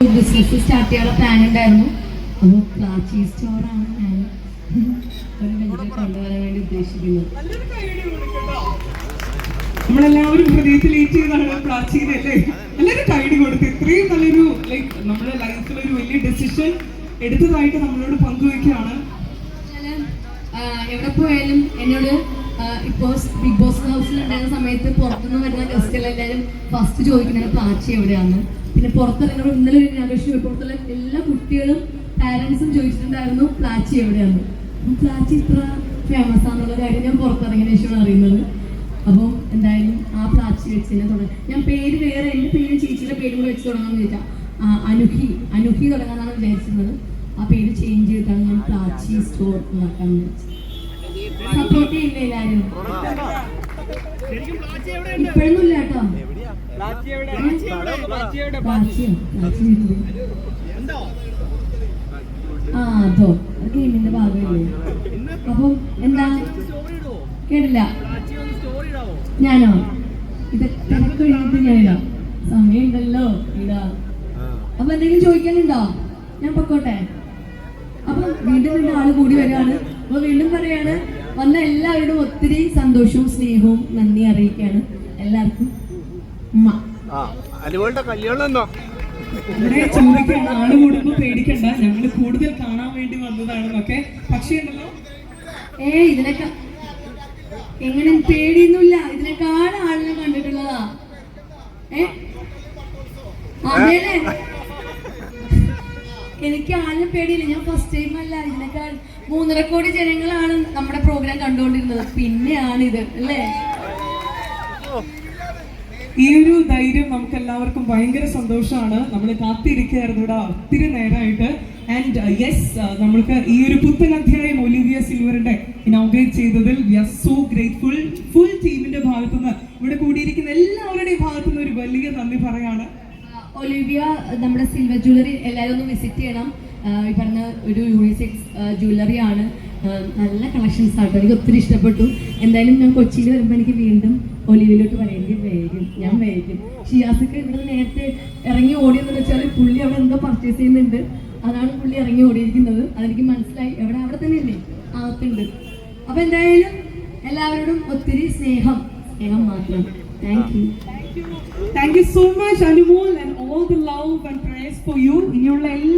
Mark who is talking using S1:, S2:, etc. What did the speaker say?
S1: Business start ചെയ്യാനുള്ള plan ഉണ്ടായിരുന്നു. അപ്പോൾ പ്രാചീ സ്റ്റോറാണ് ഞാൻ ഒരു വെഞ്ചർ കൊണ്ടുവരാൻ വേണ്ടി ഉദ്ദേശിക്കുന്നത്
S2: നമ്മളെല്ലാവരും ഹൃദയത്തിൽ ഏറ്റ് ചെയ്താണ് പ്രാചീന അല്ലേ എല്ലാവരും കൈഡി കൊടുത്ത് ഇത്രയും നല്ലൊരു ലൈക്ക് നമ്മുടെ ലൈഫിൽ ഒരു വലിയ ഡെസിഷൻ എടുത്തതായിട്ട് നമ്മളോട് പങ്കുവെക്കുകയാണ്
S1: എവിടെ പോയാലും എന്നോട് ഇപ്പോൾ ബിഗ് ബോസ് ഹൗസിൽ ഉണ്ടായിരുന്ന സമയത്ത് പുറത്തുനിന്ന് വരുന്ന ഗസ്റ്റുകൾ എല്ലാവരും ഫസ്റ്റ് ചോദിക്കുന്നത് പ്രാച്ചി എവിടെയാണ് പിന്നെ പുറത്തിറങ്ങുമ്പോൾ ഇന്നലെ ഒരു അന്വേഷിച്ചു പുറത്തുള്ള എല്ലാ കുട്ടികളും പാരൻസും ചോദിച്ചിട്ടുണ്ടായിരുന്നു പ്ലാച്ചി എവിടെയാണ് പ്ലാച്ചി ഇത്ര ഫേമസ് ആണെന്നുള്ള കാര്യം ഞാൻ പുറത്തിറങ്ങിയ ശേഷമാണ് അറിയുന്നത്. അപ്പോൾ എന്തായാലും ആ പ്ലാച്ചി വെച്ച് തന്നെ തുടങ്ങി. ഞാൻ പേര് വേറെ എന്റെ പേര് ചേച്ചിയുടെ പേരും കൂടെ വെച്ച് തുടങ്ങാമെന്ന് ചോദിച്ചാൽ അനുഹി അനുഹി തുടങ്ങാനാണ് വിചാരിച്ചിരുന്നത്. ആ പേര് ചേഞ്ച് ചെയ്തിട്ടാണ് ഞാൻ പ്ലാച്ചി സ്റ്റോർ ഉണ്ടാക്കാൻ സപ്പോർട്ട് ചെയ്യില്ല എല്ലാവരും? ഇപ്പോഴൊന്നും ഇല്ല കേട്ടോ. ആ അതോ. അത് ഗെയിമിന്റെ ഭാഗമല്ലേ? അപ്പം എന്താ കേട്ടില്ല. ഞാനോ? ഇത് തിരക്ക് കഴിഞ്ഞിട്ട് ഞാനിടാം സമയമുണ്ടല്ലോ ഇടാ. അപ്പൊ എന്തെങ്കിലും ചോദിക്കാനുണ്ടോ? ഞാൻ പൊക്കോട്ടെ. അപ്പൊ വീണ്ടും വീണ്ടും ആൾ കൂടി വരികയാണ്. അപ്പൊ വീണ്ടും പറയാണ് വന്ന എല്ലാവരോടും ഒത്തിരി സന്തോഷവും സ്നേഹവും നന്ദി അറിയിക്കുകയാണ്. എല്ലാവർക്കും ഉമ്മ.
S3: ആ അനുമോളുടെ കല്യാണം എന്നോ?
S2: ഇവിടെ ചോദിക്കേണ്ട ആൾ കൂടുമ്പോ പേടിക്കണ്ട. ഞങ്ങൾ കൂടുതൽ കാണാൻ വേണ്ടി വന്നതാണെന്നൊക്കെ. പക്ഷേ ഉണ്ടല്ലോ.
S1: ഏ ഇതിനൊക്കെ എങ്ങനെ പേടിയൊന്നുമില്ല. ഇതിനേക്കാൾ ആളിനെ കണ്ടിട്ടുള്ളതാ. ഏ? അതേലെ എനിക്ക് ആളിനെ പേടിയില്ല. ഞാൻ ഫസ്റ്റ് ടൈം അല്ല. ഇതിനേക്കാൾ മൂന്നര കോടി ജനങ്ങളാണ് നമ്മുടെ പ്രോഗ്രാം കണ്ടുകൊണ്ടിരുന്നത്. പിന്നെയാണ് ഇത് അല്ലേ
S2: ഈ ഒരു ധൈര്യം നമുക്ക് എല്ലാവർക്കും ഭയങ്കര സന്തോഷമാണ്. നമ്മൾ കാത്തിരിക്കുകയായിരുന്നു ഇവിടെ ഒത്തിരി നേരമായിട്ട് ആൻഡ് യെസ് നമ്മൾക്ക് ഈ ഒരു പുത്തൻ അധ്യായം ഒലിവിയ സിൽവറിന്റെ ഇനോഗ്രേറ്റ് ചെയ്തതിൽ we are so grateful full ടീമിന്റെ ഭാഗത്തുനിന്ന് ഇവിടെ കൂടിയിരിക്കുന്ന എല്ലാവരുടെയും ഭാഗത്തുനിന്ന് ഒരു വലിയ നന്ദി പറയാണ്.
S1: ആ, ഒലിവിയ നമ്മുടെ സിൽവർ ജ്വല്ലറി എല്ലാവരും ഒന്ന് വിസിറ്റ് ചെയ്യണം. ഈ പറഞ്ഞ ഒരു യൂണിസെക്സ് ജ്വല്ലറി ആണ്. നല്ല കളക്ഷൻസ് ആട്ടോ. എനിക്ക് ഒത്തിരി ഇഷ്ടപ്പെട്ടു. എന്തായാലും ഞാൻ കൊച്ചിയിൽ വരുമ്പോൾ എനിക്ക് വീണ്ടും ഒലിവിലോട്ട് വരേണ്ടി വരും. ഞാൻ വരും. ഷിയാസൊക്കെ ഇവിടെ നേരത്തെ ഇറങ്ങി ഓടിയെന്ന് വെച്ചാൽ പുള്ളി അവിടെ എന്തോ പർച്ചേസ് ചെയ്യുന്നുണ്ട്. അതാണ് പുള്ളി ഇറങ്ങി ഓടിയിരിക്കുന്നത്. അതെനിക്ക് മനസ്സിലായി. എവിടെ? അവിടെ തന്നെ ഇല്ലേ അകത്തുണ്ട്. അപ്പൊ എന്തായാലും എല്ലാവരോടും ഒത്തിരി സ്നേഹം. സ്നേഹം മാത്രം. Thank you
S2: thank you so much Anumol and all the love and praise for you ഇനിയുള്ള എല്ലാ